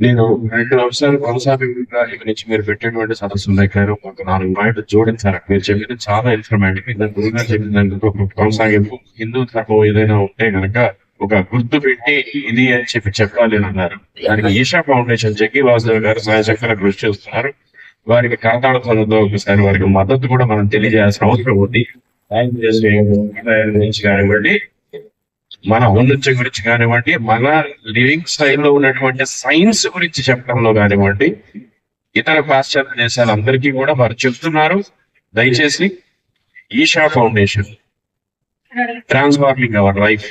నేను రెండు అంశాలు కొనసాగింపుగా నుంచి మీరు పెట్టేటువంటి సదస్సులు దగ్గర ఒక నాలుగు పాయింట్లు జోడించారు మీరు చెప్పిన చాలా ఇన్ఫర్మేటివ్ దాని గురుగా చెప్పిన దానికి కొనసాగింపు. హిందూ ధర్మం ఏదైనా ఉంటే కనుక ఒక గుర్తు పెట్టి ఇది అని చెప్పి చెప్పాలి అని అన్నారు. దానికి ఈషా ఫౌండేషన్ జగ్గి వాసుదేవ్ గారు సహజంగా కృషి చేస్తున్నారు. వారికి కాతాడుతున్నదో ఒకసారి వారికి మద్దతు కూడా మనం తెలియజేయాల్సిన అవసరం ఉంది. థ్యాంక్ గురించి కానివ్వండి మన ఔన్నత్యం గురించి కానివ్వండి మన లివింగ్ స్టైల్లో ఉన్నటువంటి సైన్స్ గురించి చెప్పడంలో కానివ్వండి ఇతర పాశ్చాత్య దేశాలందరికీ కూడా వారు చెప్తున్నారు. దయచేసి Isha foundation transforming our life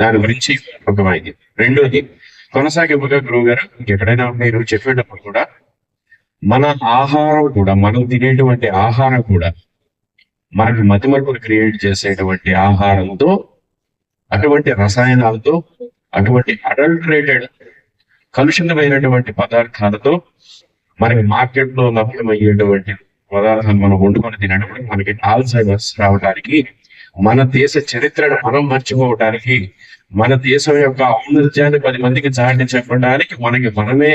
దాని గురించి ఒక మాహితి రెండోది కొనసాగింపుగా గురువు గారు ఎక్కడైనా మీరు చెప్పేటప్పుడు కూడా మన ఆహారం కూడా మనం తినేటువంటి ఆహారం కూడా మనకి మతిమరుపులు క్రియేట్ చేసేటువంటి ఆహారంతో అటువంటి రసాయనాలతో అటువంటి అడల్టరేటెడ్ కలుషితమైనటువంటి పదార్థాలతో మనకి మార్కెట్లో లభ్యమయ్యేటువంటి పదార్థాలు మనం వండుకొని తినడం మనకి ఆల్సైమర్స్ రావడానికి మన దేశ చరిత్రను మనం మర్చిపోవడానికి మన దేశం యొక్క ఔన్నత్యాన్ని పది మందికి చాటి చెప్పడానికి మనకి మనమే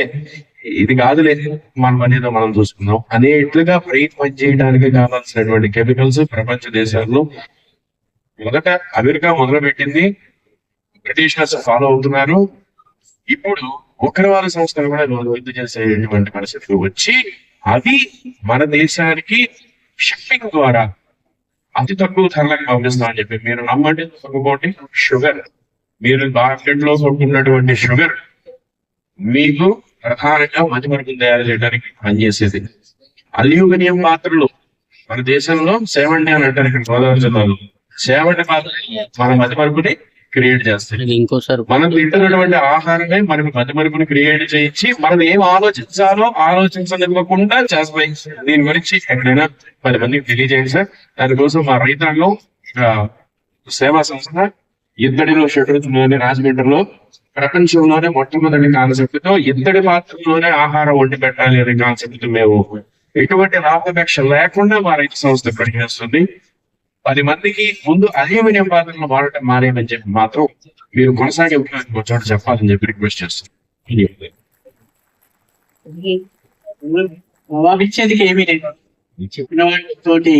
ఇది కాదులే మనం అనేది మనం చూసుకుందాం. అనేట్లుగా ప్రయత్నం చేయడానికి కావాల్సినటువంటి కెమికల్స్ ప్రపంచ దేశాల్లో మొదట అమెరికా మొదలుపెట్టింది బ్రిటిషర్స్ ఫాలో అవుతున్నారు. ఇప్పుడు ఉగ్రవాద సంస్థలు కూడా రద్దు చేసేటువంటి పరిస్థితులు వచ్చి అవి మన దేశానికి షిప్పింగ్ ద్వారా అతి తక్కువ ధరలకు పంపిస్తామని చెప్పి మీరు నమ్మండి ఒకటి షుగర్ మీరు మార్కెట్లో కొనుక్కున్నటువంటి షుగర్ మీకు ప్రధానంగా మతిమరుపులు తయారు చేయడానికి పనిచేసేది. అల్యూమినియం పాత్రలు మన దేశంలో సేవండి అని అంటారు ఇక్కడ గోదావరి జిల్లాలో సేవండి పాత్రలు మన మతిమరుపుని క్రియేట్ చేస్తాయి. ఇంకోసారి మనం తింటున్నటువంటి ఆహారమే మనకు మతిమరుపుని క్రియేట్ చేయించి మనం ఏం ఆలోచించాలో ఆలోచించనివ్వకుండా చేస్తాయి. దీని గురించి ఎక్కడైనా పది మందికి తెలియజేయండి సార్. దానికోసం మా రైతాంగం సేవా సంస్థ ఇద్దడిలో షెడ్యూల్లోని రాజమండ్రిలో ప్రపంచంలోనే మొట్టమొదటి కాన్సెప్ట్తో ఇద్దడి పాత్రలోనే ఆహారం వండి పెట్టాలి అనే కాన్సెప్ట్తో మేము ఎటువంటి లాభాపేక్ష లేకుండా మా రైతు సంస్థ పనిచేస్తుంది. పది మందికి ముందు అల్యూమినియం పాత్రలు వాడటం మానేయమని చెప్పి మాత్రం మీరు కొనసాగే చోట చెప్పాలని చెప్పి రిక్వెస్ట్ చేస్తాను ఇచ్చేందుకు ఏమీ లేదు. చెప్పిన వాటితోటి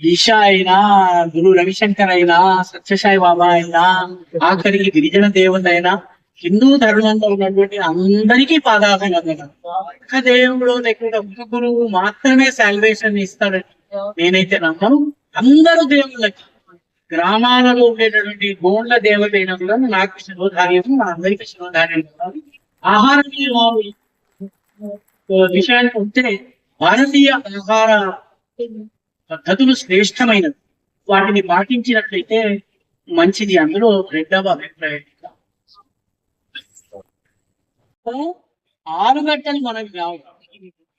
ఈషా అయినా గురు రవిశంకర్ అయినా సత్యసాయి బాబా అయినా ఆఖరికి గిరిజన దేవత అయినా హిందూ ధర్మంలో ఉన్నటువంటి అందరికీ పాదాసం కదా ఒక్క దేవుడు లేకుండా ఒక్క గురువు మాత్రమే సాల్వేషన్ ఇస్తాడని నేనైతే నమ్మను. అందరూ దేవుళ్ళకి. గ్రామాలలో ఉండేటటువంటి గోండ్ల దేవత అయినా కూడా నాకు శిరోధార్యం మా అందరికీ శిరోధార్యం కావాలి. ఆహారం విషయానికి వస్తే భారతీయ ఆహార పద్ధతులు శ్రేష్టమైనవి. వాటిని పాటించినట్లయితే మంచిది. అందులో రెండవ అభిప్రాయం ఆరు గంటలు మనకి రావు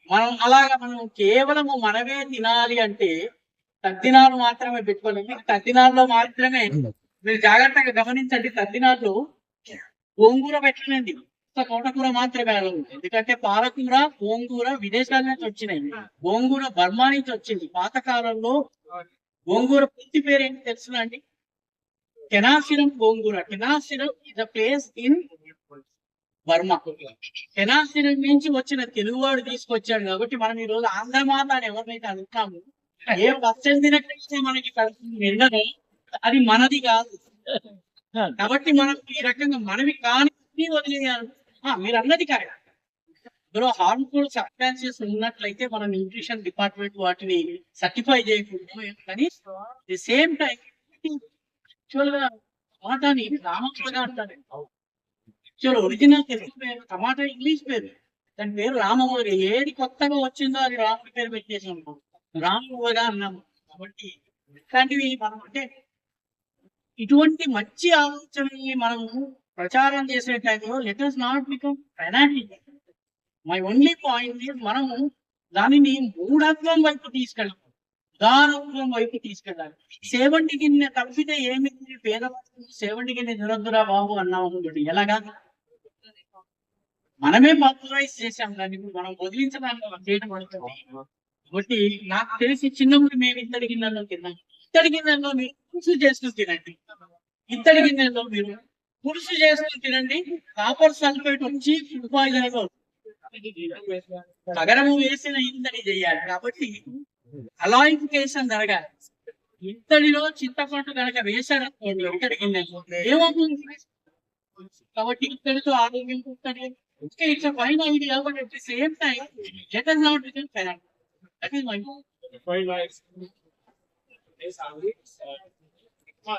మనం అలాగా మనం కేవలము మనమే తినాలి అంటే తద్దినాలు మాత్రమే పెట్టుకోలేము మీకు తద్దినాల్లో మాత్రమే మీరు జాగ్రత్తగా గమనించండి తద్దినాల్లో గోంగూర పెట్టలేండి తోటకూర మాత్రమే అలా ఉంది. ఎందుకంటే పాలకూర గోంగూర విదేశాల నుంచి వచ్చినాయి. గోంగూర బర్మా నుంచి వచ్చింది. పాతకాలంలో గోంగూర పూర్తి పేరు ఏంటి తెలుసునా అండి? Kenasiram gongura. Kenasiram is a place in Burma Kenasiram నుంచి వచ్చిన తెలుగువాడు తీసుకొచ్చాడు కాబట్టి మనం ఈ రోజు ఆంధ్రమాత అని ఎవరినైతే అడుగుతాము ఏ పచ్చడి తినట్లయితే మనకి కడుపుని నిండదు. అది మనది కాదు. కాబట్టి మనం ఈ రకంగా మనవి కాని వదిలేయాలి. మీరు అన్నది కాదు ఇందులో హార్మ్ఫుల్ సబ్స్టాన్సెస్ ఉన్నట్లయితే మన న్యూట్రిషన్ డిపార్ట్మెంట్ వాటిని సర్టిఫై చేయకూడదు కానీ ది సేమ్ టైం యాక్చువల్గా టమాటాని రామపురగా అంటారు యాక్చువల్ ఒరిజినల్ తెలుగు పేరు టమాటా ఇంగ్లీష్ పేరు. దాని పేరు రామమూరి ఏది కొత్తగా వచ్చిందో అది రాముడి పేరు పెట్టేసాం రామమూరిగా అన్నాము కాబట్టి ఇట్లాంటివి మనం అంటే ఇటువంటి మంచి ఆలోచనల్ని మనము ప్రచారం చేసే టైంలో let us not become fanatic my only point మనము దానిని మూఢత్వం వైపు తీసుకెళ్ళాలి. ఉదారత్వం వైపు తీసుకెళ్ళాలి. సేవంటి గిన్నె తప్పితే ఏమి? పేదవాళ్ళు సేవంటి గిన్నె నిరద్దురా బాబు అన్నాము అనుకోండి. ఎలాగా? మనమే పాపులరైజ్ చేసాం దాన్ని. ఇప్పుడు మనం వదిలించడానికి చేయడం పడుతుంది కాబట్టి నాకు తెలిసి చిన్నప్పుడు మేము ఇత్తడి గిన్నెలో తిన్నాం. ఇత్తడి గిన్నెలో మీరు పులుసు చేసుకుని తినండి. ఇత్తడి గిన్నెలో మీరు పులుసు చేసుకుని తినండి. కాపర్ సల్ఫేట్ వచ్చి ఫుడ్ పాయిజన్ తగరము వేసిన ఇంతని చేయాలి. కాబట్టి అలాయిఫికేషన్ జరగాలి. ఇంతటిలో చింతపండు కనుక వేసాడు ఇక్కడికి ఏమవుతుంది? కాబట్టి ఇక్కడితో ఆరోగ్యం ఉంటుంది Okay, it's a fine idea, but at the same time, let us not become paranoid. That is my. Nice. Yes, Andy. Uh,